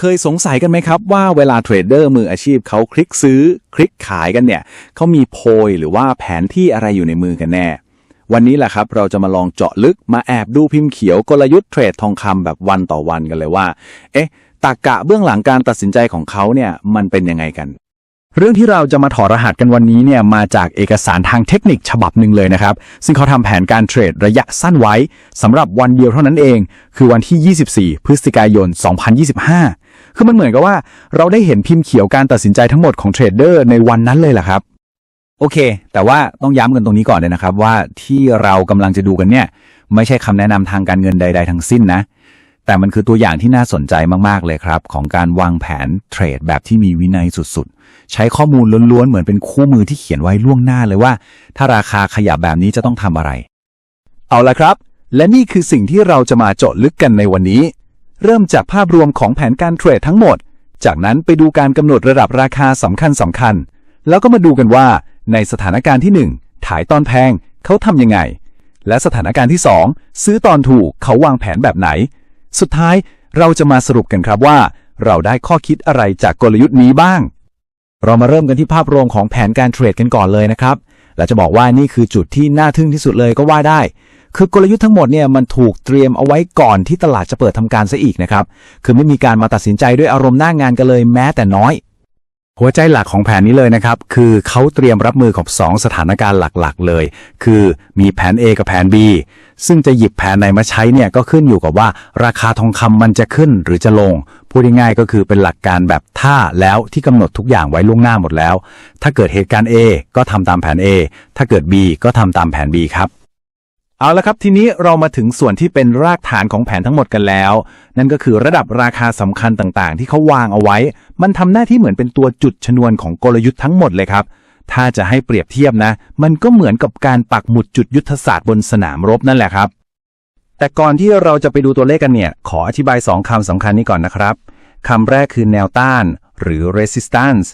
เคยสงสัยกันไหมครับว่าเวลาเทรดเดอร์มืออาชีพเขาคลิกซื้อ คลิกขายกันเนี่ยเขามีโพยหรือว่าแผนที่อะไรอยู่ในมือกันแน่ วันนี้แหละครับเราจะมาลองเจาะลึกมาแอบดูพิมพ์เขียวกลยุทธ์เทรดทองคำแบบวันต่อวันกันเลยว่า เอ๊ะตากะเบื้องหลังการตัดสินใจของเขาเนี่ยมันเป็นยังไงกัน เรื่องที่เราจะมาถอดรหัสกันวันนี้เนี่ยมาจากเอกสารทางเทคนิคฉบับหนึ่งเลยนะครับ ซึ่งเขาทำแผนการเทรดระยะสั้นไว้สำหรับวันเดียวเท่านั้นเอง คือวันที่ 24 พฤศจิกายน 2025 คือมันเหมือนกับว่าเราได้เห็นพิมพ์เขียวการตัดสินใจทั้งหมดของเทรดเดอร์ในวันนั้นเลยแหละครับ โอเค แต่ว่าต้องย้ำกันตรงนี้ก่อนเลยนะครับ ว่าที่เรากำลังจะดูกันเนี่ย ไม่ใช่คำแนะนำทางการเงินใด ๆ ทั้งสิ้นนะ แต่มันคือตัวอย่างที่น่าสนใจมากๆเลยครับ ของการวางแผนเทรดแบบที่มีวินัยสุดๆ ใช้ข้อมูลล้วนๆเหมือนเป็นคู่มือที่เขียนไว้ล่วงหน้าเลยว่า ถ้าราคาขยับแบบนี้จะต้องทำอะไร เอาละครับ และนี่คือสิ่งที่เราจะมาเจาะลึกกันในวันนี้ เริ่มจากภาพรวมของแผนการเทรดทั้งหมด จากนั้นไปดูการกำหนดระดับราคาสำคัญสำคัญ แล้วก็มาดูกันว่า ในสถานการณ์ที่ 1 ถ่ายตอนแพงเขาทำยังไง และสถานการณ์ที่ 2 ซื้อตอนถูกเขาวางแผนแบบไหน สุดท้ายเราจะมาสรุปกันครับว่า เราได้ข้อคิดอะไรจากกลยุทธ์นี้บ้าง เรามาเริ่มกันที่ภาพรวมของแผนการเทรดกันก่อนเลยนะครับและจะบอกว่านี่คือจุดที่น่าทึ่งที่สุดเลยก็ว่าได้ คือกลยุทธ์ทั้งหมดเนี่ยมันถูกเตรียมเอาไว้ก่อนที่ตลาดจะเปิดทำการซะอีกนะครับ คือไม่มีการมาตัดสินใจด้วยอารมณ์หน้างานกันเลยแม้แต่น้อย หัวใจหลักของแผนนี้เลยนะครับ คือเขาเตรียมรับมือกับ 2 สถานการณ์หลักๆ เลย คือมีแผน A กับแผน B ซึ่งจะหยิบแผนไหนมาใช้เนี่ยก็ขึ้นอยู่กับว่าราคาทองคำมันจะขึ้นหรือจะลง พูดง่ายๆก็คือเป็นหลักการแบบถ้าแล้วที่กำหนดทุกอย่างไว้ล่วงหน้าหมดแล้ว ถ้าเกิดเหตุการณ์ A ก็ทำตามแผน A ถ้าเกิด B ก็ทำตามแผน B ครับ เอาละครับทีนี้เรามาถึงส่วนที่เป็นรากฐานของแผนทั้งหมดกันแล้ว นั่นก็คือระดับราคาสำคัญต่างๆ ที่เขาวางเอาไว้ มันทำหน้าที่เหมือนเป็นตัวจุดชนวนของกลยุทธ์ทั้งหมดเลยครับ ถ้าจะให้เปรียบเทียบนะ มันก็เหมือนกับการปักหมุดจุดยุทธศาสตร์บนสนามรบนั่นแหละครับ แต่ก่อนที่เราจะไปดูตัวเลขกันเนี่ย ขออธิบาย 2คำสำคัญนี้ก่อนนะครับคำแรกคือแนวต้าน หรือ resistance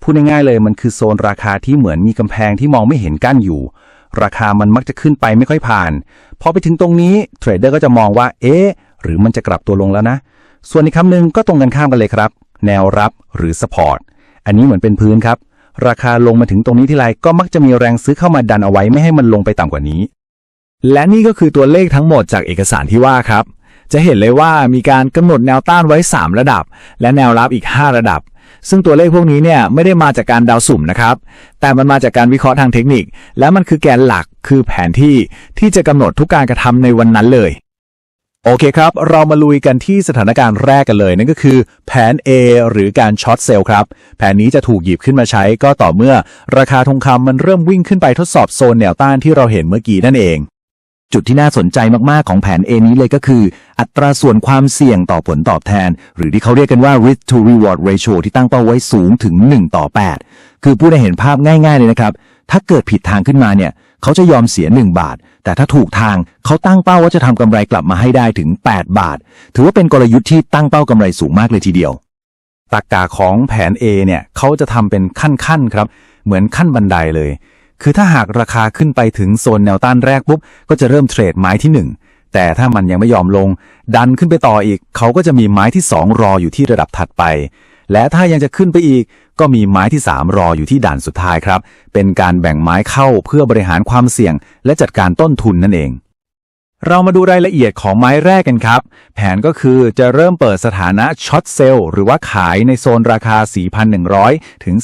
พูดง่ายๆเลยมันคือโซนราคาที่เหมือนมีกำแพงที่มองไม่เห็นกั้นอยู่ ราคามันมักจะขึ้นไปไม่ค่อยผ่าน พอไปถึงตรงนี้เทรดเดอร์ก็จะมองว่า เอ๊ะ หรือมันจะกลับตัวลงแล้วนะ ส่วนอีกคำหนึ่งก็ตรงกันข้ามกันเลยครับ แนวรับหรือ support อันนี้เหมือนเป็นพื้นครับ ราคาลงมาถึงตรงนี้ทีไรก็มักจะมีแรงซื้อเข้ามาดันเอาไว้ไม่ให้มันลงไปต่ำกว่านี้ และนี่ก็คือตัวเลขทั้งหมดจากเอกสารที่ว่าครับ จะเห็นเลยว่ามีการกำหนดแนวต้านไว้ 3 ระดับ และแนวรับอีก 5 ระดับ ซึ่งตัวเลขพวกนี้เนี่ยไม่ได้มาจากการดาวสุ่มนะครับ แต่มันมาจากการวิเคราะห์ทางเทคนิค และมันคือแกนหลักคือแผนที่ที่จะกำหนดทุกการกระทำในวันนั้นเลย โอเคครับ เรามาลุยกันที่สถานการณ์แรกกันเลยนั่นก็คือ แผน A หรือการช็อตเซลล์ครับ แผนนี้จะถูกหยิบขึ้นมาใช้ก็ต่อเมื่อ ราคาทองคำมันเริ่มวิ่งขึ้นไปทดสอบโซนแนวต้านที่เราเห็นเมื่อกี้นั่นเอง จุดที่น่าสนใจมากๆของแผน A นี้เลยก็คือ อัตราส่วนความเสี่ยงต่อผลตอบแทน หรือที่เขาเรียกกันว่า risk to reward ratio ที่ตั้งเป้าไว้สูงถึง 1 ต่อ 8 คือผู้ได้เห็นภาพง่ายๆเลยนะครับ ถ้าเกิดผิดทางขึ้นมาเนี่ย เขาจะยอมเสีย 1 บาท แต่ถ้าถูกทางเขาตั้งเป้าว่าจะทำกำไรกลับมาให้ได้ถึง 8 บาท ถือว่าเป็นกลยุทธ์ที่ตั้งเป้ากำไรสูงมากเลยทีเดียวตรกกาของแผน A เนี่ยเขาจะทำเป็นขั้นๆครับ เหมือนขั้นบันไดเลย คือถ้าหากราคาขึ้นไปถึงโซนแนวต้านแรกปุ๊บ ก็จะเริ่มเทรดไม้ที่ 1 แต่ถ้ามันยังไม่ยอมลง ดันขึ้นไปต่ออีก เขาก็จะมีไม้ที่ 2 รออยู่ที่ระดับถัดไป และถ้ายังจะขึ้นไปอีก ก็มีไม้ที่ 3 รออยู่ที่ด่านสุดท้ายครับ เป็นการแบ่งไม้เข้าเพื่อบริหารความเสี่ยง และจัดการต้นทุนนั่นเอง เรามาดูรายละเอียดของไม้แรกกันครับ แผนก็คือจะเริ่มเปิดสถานะช็อตเซลล์หรือว่าขายในโซนราคา 4,100 ถึง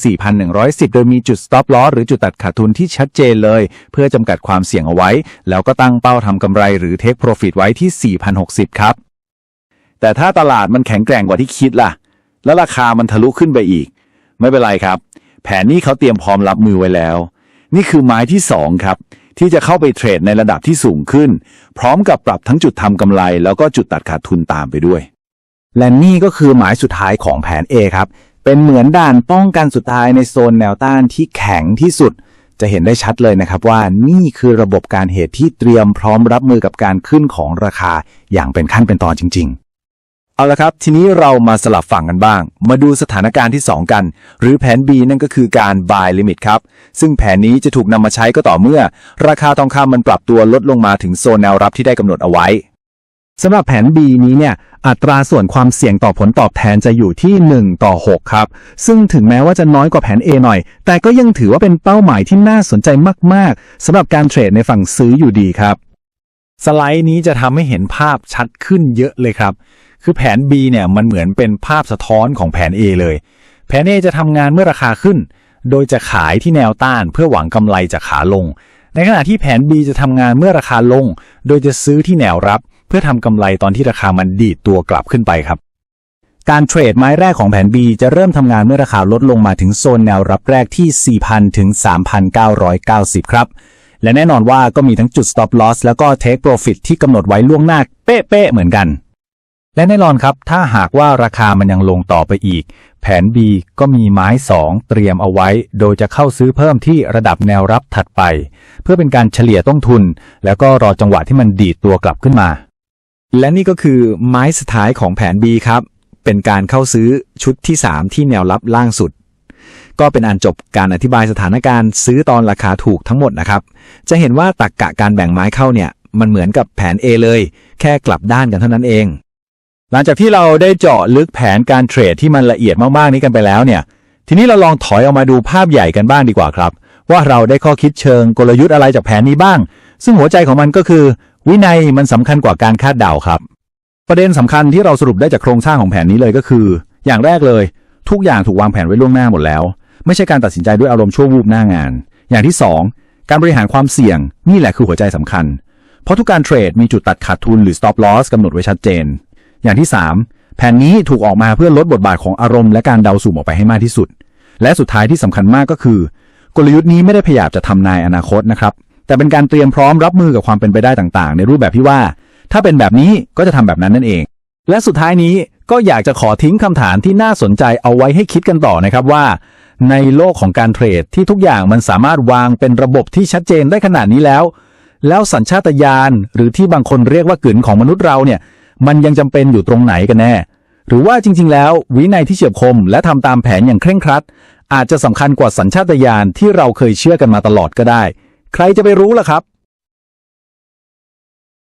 4,110 โดยมีจุด stop loss หรือจุดตัดขาดทุนที่ชัดเจนเลย เพื่อจำกัดความเสี่ยงเอาไว้ แล้วก็ตั้งเป้าทำกำไรหรือ take profit ไว้ที่ 4,060 ครับ แต่ถ้าตลาดมันแข็งแกร่งกว่าที่คิดล่ะ แล้วราคามันทะลุขึ้นไปอีก ไม่เป็นไรครับ แผนนี้เขาเตรียมพร้อมรับมือไว้แล้ว นี่คือไม้ที่ 2 ครับ ที่จะเข้าไปเทรดในระดับที่สูงขึ้น พร้อมกับปรับทั้งจุดทำกำไร แล้วก็จุดตัดขาดทุนตามไปด้วย และนี่ก็คือหมายสุดท้ายของแผน A ครับ เป็นเหมือนด่านป้องกันสุดท้ายในโซนแนวต้านที่แข็งที่สุด จะเห็นได้ชัดเลยนะครับว่านี่คือระบบการเหตุที่เตรียมพร้อมรับมือกับการขึ้นของราคาอย่างเป็นขั้นเป็นตอนจริง ๆ เอาละครับ ทีนี้เรามาสลับฝั่งกันบ้าง มาดูสถานการณ์ที่ 2 กัน หรือแผน B นั่นก็คือการ buy limit ครับ ซึ่งแผนนี้จะถูกนำมาใช้ก็ต่อเมื่อ ราคาทองคำมันปรับตัวลดลงมาถึงโซนแนวรับที่ได้กำหนดเอาไว้สำหรับแผน B นี้เนี่ย อัตราส่วนความเสี่ยงต่อผลตอบแทนจะอยู่ที่ 1 ต่อ 6 ครับ ซึ่งถึงแม้ว่าจะน้อยกว่าแผน A หน่อย แต่ก็ยังถือว่าเป็นเป้าหมายที่น่าสนใจมาก ๆสำหรับการเทรดในฝั่งซื้ออยู่ดีครับ สไลด์นี้จะทำให้เห็นภาพชัดขึ้นเยอะเลยครับ คือแผน B เนี่ยมันเหมือนเป็นภาพสะท้อนของแผน A เลย แผน A จะทำงานเมื่อราคาขึ้น โดยจะขายที่แนวต้านเพื่อหวังกำไรจากขาลง ในขณะที่แผน B จะทำงานเมื่อราคาลง โดยจะซื้อที่แนวรับ เพื่อทำกำไรตอนที่ราคามันดีดตัวกลับขึ้นไปครับการเทรดไม้แรกของแผน B จะเริ่มทำงานเมื่อราคาลดลงมาถึงโซนแนวรับแรกที่ 4,000 ถึง 3,990 ครับ และแน่นอนว่าก็มีทั้งจุด stop loss แล้วก็ take profit ที่กำหนดไว้ล่วงหน้าเป๊ะๆเหมือนกัน และแน่นอนครับ ถ้าหากว่าราคามันยังลงต่อไปอีก แผน B ก็มีไม้ 2 เตรียมเอาไว้ โดยจะเข้าซื้อเพิ่มที่ระดับแนวรับถัดไป เพื่อเป็นการเฉลี่ยต้นทุน แล้วก็รอจังหวะที่มันดีดตัวกลับขึ้นมา และนี่ก็คือไม้สุดท้ายของแผน B ครับ เป็นการเข้าซื้อชุดที่ 3 ที่แนวรับล่างสุด ก็เป็นอันจบการอธิบายสถานการณ์ซื้อตอนราคาถูกทั้งหมดนะครับ จะเห็นว่าตักกะการแบ่งไม้เข้าเนี่ย มันเหมือนกับแผน A เลย แค่กลับด้านกันเท่านั้นเอง หลังจากที่เราได้เจาะลึกแผนการเทรดที่มันละเอียดมากๆนี้กันไปแล้วเนี่ย ทีนี้เราลองถอยออกมาดูภาพใหญ่กันบ้างดีกว่าครับ ว่าเราได้ข้อคิดเชิงกลยุทธ์อะไรจากแผนนี้บ้าง ซึ่งหัวใจของมันก็คือ วินัยมันสำคัญกว่าการคาดเดาครับ ประเด็นสำคัญที่เราสรุปได้จากโครงสร้างของแผนนี้เลยก็คือ อย่างแรกเลย ทุกอย่างถูกวางแผนไว้ล่วงหน้าหมดแล้ว ไม่ใช่การตัดสินใจด้วยอารมณ์ชั่ววูบหน้างาน อย่างที่สองการบริหารความเสี่ยงนี่แหละคือหัวใจสำคัญ เพราะทุกการเทรดมีจุดตัดขาดทุนหรือ stop loss กำหนดไว้ชัดเจน อย่างที่ 3 แผนนี้ถูกออกมาเพื่อลดบทบาทของอารมณ์และการเดาสุ่มออกไปให้มากที่สุด และสุดท้ายที่สำคัญมากก็คือ กลยุทธ์นี้ไม่ได้พยายามจะทำนายอนาคตนะครับ แต่เป็นการเตรียมพร้อมรับมือกับความเป็นไปได้ต่างๆ ในรูปแบบที่ว่า ถ้าเป็นแบบนี้ก็จะทำแบบนั้นนั่นเอง และสุดท้ายนี้ก็อยากจะขอทิ้งคำถามที่น่าสนใจเอาไว้ให้คิดกันต่อนะครับว่า ในโลกของการเทรดที่ทุกอย่างมันสามารถวางเป็นระบบที่ชัดเจนได้ขนาดนี้แล้ว แล้วสัญชาตญาณหรือที่บางคนเรียกว่ากลืนของมนุษย์เราเนี่ย มันยังจำเป็นอยู่ตรงไหนกันแน่ หรือว่าจริง ๆ แล้ว วินัยที่เฉียบคมและทำตามแผนอย่างเคร่งครัด อาจจะสำคัญกว่าสัญชาตญาณที่เราเคยเชื่อกันมาตลอดก็ได้ ใครจะไปรู้ล่ะครับ